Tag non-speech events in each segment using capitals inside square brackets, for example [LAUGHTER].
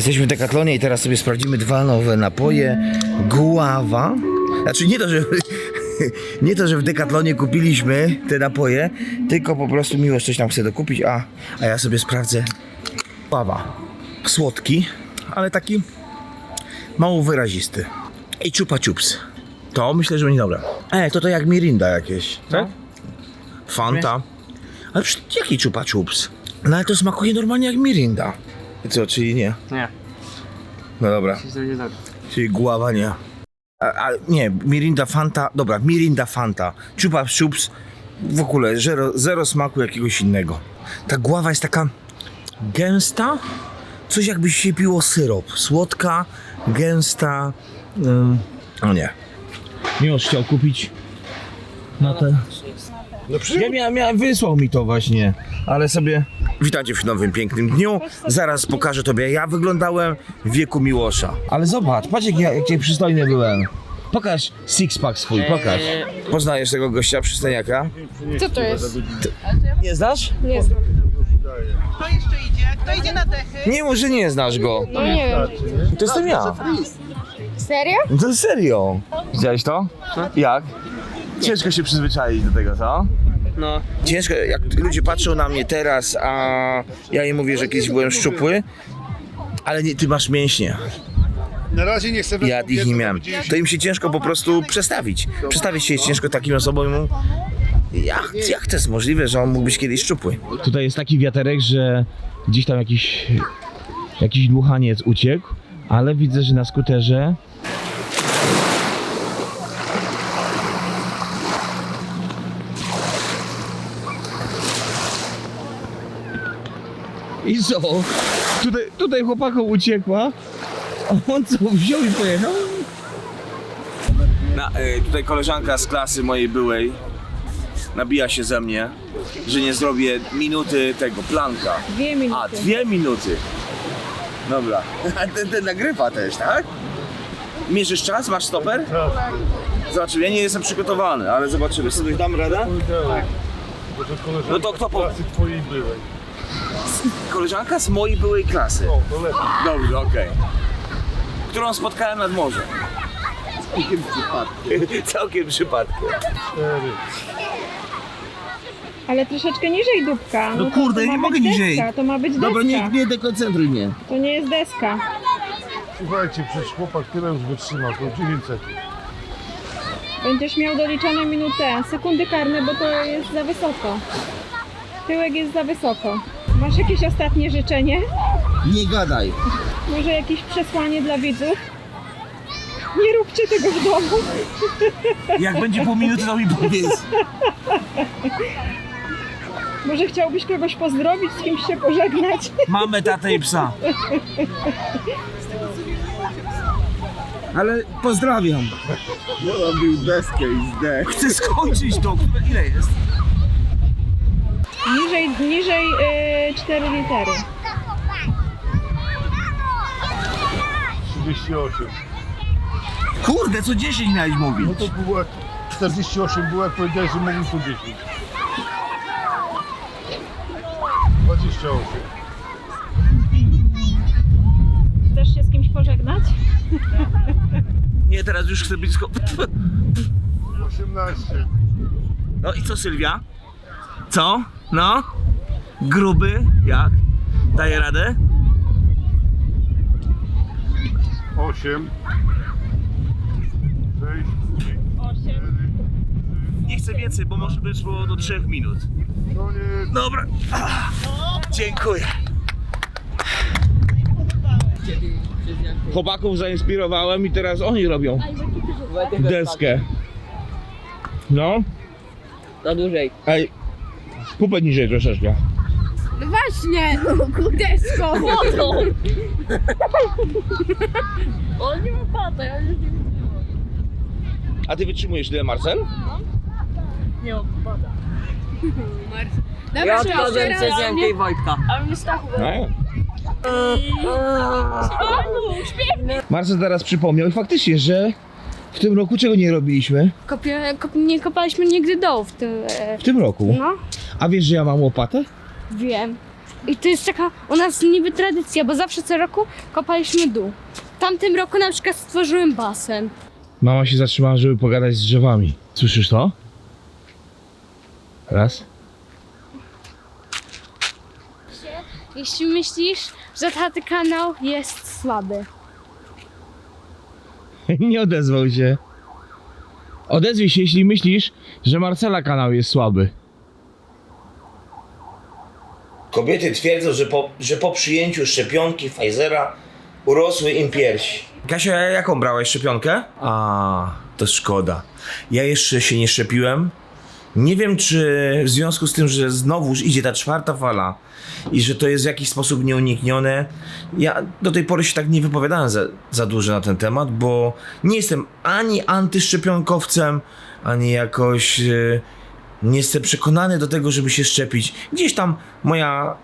Jesteśmy w Decathlonie i teraz sobie sprawdzimy dwa nowe napoje. Guława. Znaczy nie to, że [LAUGHS] nie to, że w Decathlonie kupiliśmy te napoje, tylko po prostu miłość coś nam chce dokupić, a, a ja sobie sprawdzę guława. Słodki, ale taki mało wyrazisty. I chupa chups. To myślę, że będzie dobre. E, to to jak Mirinda jakieś, tak? Fanta. Ale przecież jaki chupa chups? No ale to smakuje normalnie jak Mirinda. Co, czyli nie? Nie, No dobra, dobrze. czyli głowa nie. A, a nie, Mirinda Fanta, dobra, Mirinda Fanta. Chupa chups, w ogóle zero, zero smaku jakiegoś innego. Ta głowa jest taka gęsta, coś jakby się piło syrop. Słodka, gęsta. Ym, o nie. Miłosz chciał kupić na te... Ja miałem, miałem, wysłał mi to właśnie, ale sobie... Witajcie w nowym pięknym dniu. Zaraz pokażę tobie, ja wyglądałem w wieku Miłosza. Ale zobacz, patrz jak ja, jak ja przystojny byłem. Pokaż six-pack swój, pokaż. Poznajesz tego gościa, przystojniaka? Co to jest? Nie znasz? Nie znam. Kto jeszcze idzie? Kto idzie na dechy? Nie, może nie znasz go. No nie wiem. To jestem ja. Serio? No serio. Widziałeś to? Jak? Ciężko się przyzwyczaić do tego, co? No, Ciężko, jak ludzie patrzą na mnie teraz, a ja im mówię, że kiedyś byłem szczupły, ale nie, ty masz mięśnie. Na razie nie chcę Ja ich nie miałem. To im się ciężko po prostu przestawić. Przestawić się jest ciężko takim osobom. Jak, jak to jest możliwe, że on mógł być kiedyś szczupły? Tutaj jest taki wiaterek, że gdzieś tam jakiś, jakiś dmuchaniec uciekł, ale widzę, że na skuterze I co? Tutaj, tutaj chłopakom uciekła, a on co, wziął i pojechał? Na, y, tutaj koleżanka z klasy mojej byłej nabija się ze mnie, że nie zrobię minuty tego planka. Dwie A, minuty. dwie minuty. Dobra. A [LAUGHS] ten, ten nagrywa też, tak? Mierzysz czas? Masz stoper? Tak. Zobaczymy, ja nie jestem przygotowany, ale zobaczymy. Sobie dam radę? Tak. No to kto po... Pracy twojej byłej. Koleżanka z mojej byłej klasy. O, to lepiej. Dobrze, okej. Którą spotkałem nad morzem. Całkiem przypadkiem. Całkiem przypadkiem. Cztery. Ale troszeczkę niżej dupka. No to- kurde, to ma nie być mogę niżej. Deska. To ma być deska. Dobra, nie, nie dekoncentruj mnie. To nie jest deska. Słuchajcie, przecież chłopak tyle już wytrzymał, to 9 sekund. Będziesz miał doliczone minutę. Sekundy karne, bo to jest za wysoko. Tyłek jest za wysoko. Masz jakieś ostatnie życzenie? Nie gadaj. Może jakieś przesłanie dla widzów? Nie róbcie tego w domu. Jak będzie pół minuty, to mi powiedz. Może chciałbyś kogoś pozdrowić, z kimś się pożegnać? Mamy tatę i psa. Ale pozdrawiam. Robił deskę i zdech. Chcę skończyć to. Ile jest? Niżej, niżej yy, 4 litery. 38. Kurde, co 10 miałeś mówić. No to było jak 48 było, jak powiedziałeś, że mówił tu 10. 28. Chcesz się z kimś pożegnać? Nie, teraz już chcę być sko... 18. No i co Sylwia? Co? No? Gruby? Jak? Daje radę? 8. 6. 8. Nie chcę więcej, bo może być było do 3 minut. No nie, Dobra. Dziękuję. Chłopaków zainspirowałem i teraz oni robią deskę. No, to dłużej. ej, pupę niżej troszeczkę. No właśnie! Desko! Wodą! [LAUGHS] On nie ma pata, ja nie. A ty wytrzymujesz tyle, Marcel? Nie ma pada. [LAUGHS] Dobra, Ja jeszcze odpadłem raz, przez nie? Jankę i [LAUGHS] Wojtka. No. Marcel teraz przypomniał i faktycznie, że w tym roku czego nie robiliśmy? Kopie, kop, nie kopaliśmy nigdy dołu w tym. E, W tym roku. no, A wiesz, że ja mam łopatę? wiem. I to jest taka u nas niby tradycja, bo zawsze co roku kopaliśmy dół. W tamtym roku na przykład stworzyłem basen. Mama się zatrzymała, żeby pogadać z drzewami. Słyszysz to? Raz. Jeśli myślisz, że ten kanał jest słaby. [LAUGHS] Nie odezwał się. Odezwij się, jeśli myślisz, że Marcela kanał jest słaby. Kobiety twierdzą, że po, że po przyjęciu szczepionki Pfizera urosły im piersi. Kasia, jaką brałeś szczepionkę? A, to szkoda. Ja jeszcze się nie szczepiłem. Nie wiem, czy w związku z tym, że znowuż idzie ta czwarta fala i że to jest w jakiś sposób nieuniknione, ja do tej pory się tak nie wypowiadałem za, za dużo na ten temat, bo nie jestem ani antyszczepionkowcem, ani jakoś e, nie jestem przekonany do tego, żeby się szczepić. Gdzieś tam moja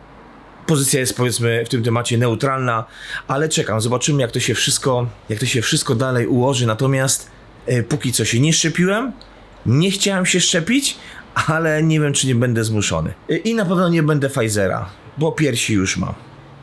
pozycja jest powiedzmy w tym temacie neutralna, ale czekam, zobaczymy jak to się wszystko, jak to się wszystko dalej ułoży. Natomiast e, póki co się nie szczepiłem, nie chciałem się szczepić, ale nie wiem czy nie będę zmuszony. I na pewno nie będę Pfizera, bo piersi już mam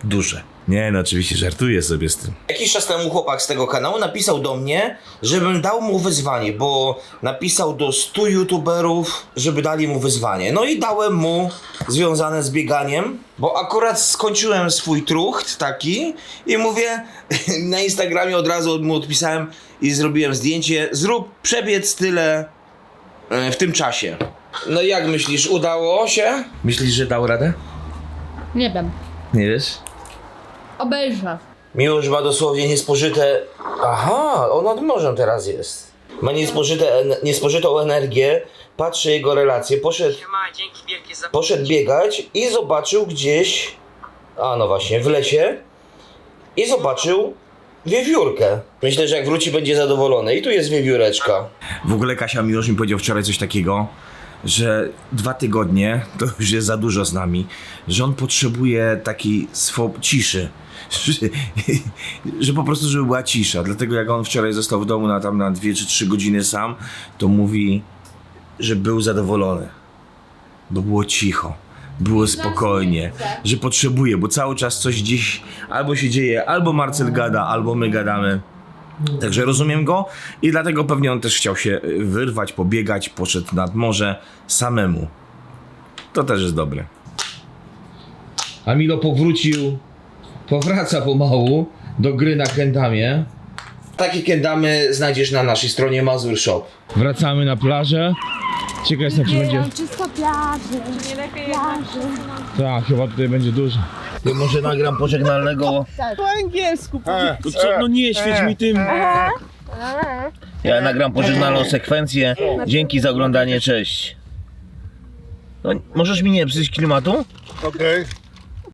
duże. Nie, no oczywiście żartuję sobie z tym. Jakiś czas temu chłopak z tego kanału napisał do mnie, żebym dał mu wyzwanie, bo napisał do 100 youtuberów, żeby dali mu wyzwanie. No i dałem mu związane z bieganiem, bo akurat skończyłem swój trucht taki i mówię, [LAUGHS] na Instagramie od razu mu odpisałem i zrobiłem zdjęcie, zrób przebiec tyle e, w tym czasie. No i jak myślisz, udało się? Myślisz, że dał radę? Nie wiem. Nie wiesz? Obejrzę. Miłość ma dosłownie niespożyte. Aha, on nad morzem teraz jest. Ma niespożyte, en- niespożytą energię. Patrzę jego relacje. Poszedł, poszedł biegać i zobaczył gdzieś. A no właśnie, w lesie. I zobaczył wiewiórkę. Myślę, że jak wróci, będzie zadowolony. I tu jest wiewióreczka. W ogóle Kasia Miłosz mi powiedział wczoraj coś takiego, że dwa tygodnie to już jest za dużo z nami, że on potrzebuje takiej swo- ciszy. [LAUGHS] Że, po prostu, żeby była cisza. Dlatego jak on wczoraj został w domu na tam na dwie czy trzy godziny sam, to mówi, że był zadowolony. Bo było cicho. Było spokojnie, że potrzebuje, bo cały czas coś gdzieś albo się dzieje, albo Marcel gada, albo my gadamy. Także rozumiem go i dlatego pewnie on też chciał się y, wyrwać, pobiegać, poszedł nad morze samemu. To też jest dobre. A Milo powrócił, powraca pomału do gry na kendamie. Takie kendamy znajdziesz na naszej stronie Mazur Shop. Wracamy na plażę. Ciekaw jestem, czy będzie... czysto plaży. Nie lepiej plaży. Tak, chyba tutaj będzie dużo. Może nagram pożegnalnego. Po angielsku. E, To co, no nie, świeć mi tym. Ja nagram pożegnalną sekwencję. Dzięki za oglądanie, cześć. No, możesz mi nie psuć klimatu? Okej.